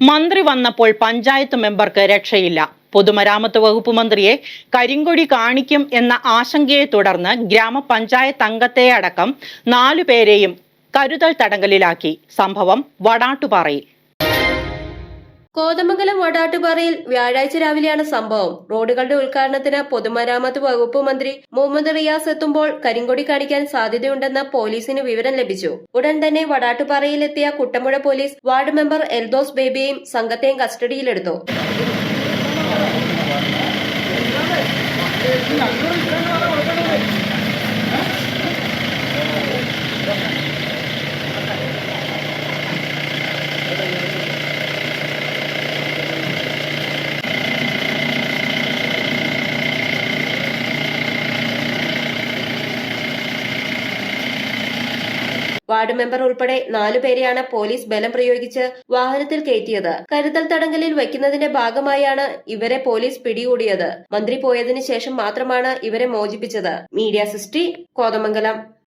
മന്ത്രി വന്നപ്പോൾ പഞ്ചായത്ത് മെമ്പർക്ക് രക്ഷയില്ല. പൊതുമരാമത്ത് വകുപ്പ് മന്ത്രിയെ കരിങ്കൊടി കാണിക്കും എന്ന ആശങ്കയെ തുടർന്ന് ഗ്രാമപഞ്ചായത്ത് അംഗത്തെ അടക്കം നാലുപേരെയും കരുതൽ തടങ്കലിലാക്കി. സംഭവം വടാട്ടുപാറയിൽ. കോതമംഗലം വടാട്ടുപാറയിൽ വ്യാഴാഴ്ച രാവിലെയാണ് സംഭവം. റോഡുകളുടെ ഉദ്ഘാടനത്തിന് പൊതുമരാമത്ത് വകുപ്പ് മന്ത്രി മുഹമ്മദ് റിയാസ് എത്തുമ്പോൾ കരിങ്കൊടി കാണിക്കാൻ സാധ്യതയുണ്ടെന്ന് പോലീസിന് വിവരം ലഭിച്ചു. ഉടൻ തന്നെ വടാട്ടുപാറയിലെത്തിയ Kuttampuzha police ward member Eldhose ബേബിയെയും സംഘത്തെയും കസ്റ്റഡിയിലെടുത്തു. വാർഡ് മെമ്പർ ഉൾപ്പെടെ നാലുപേരെയാണ് പോലീസ് ബലം പ്രയോഗിച്ച് വാഹനത്തിൽ കയറ്റിയത്. കരുതൽ തടങ്കലിൽ വയ്ക്കുന്നതിന്റെ ഭാഗമായാണ് ഇവരെ പോലീസ് പിടികൂടിയത്. മന്ത്രി പോയതിനു ശേഷം മാത്രമാണ് ഇവരെ മോചിപ്പിച്ചത്. മീഡിയ സിസ്റ്റി കോതമംഗലം.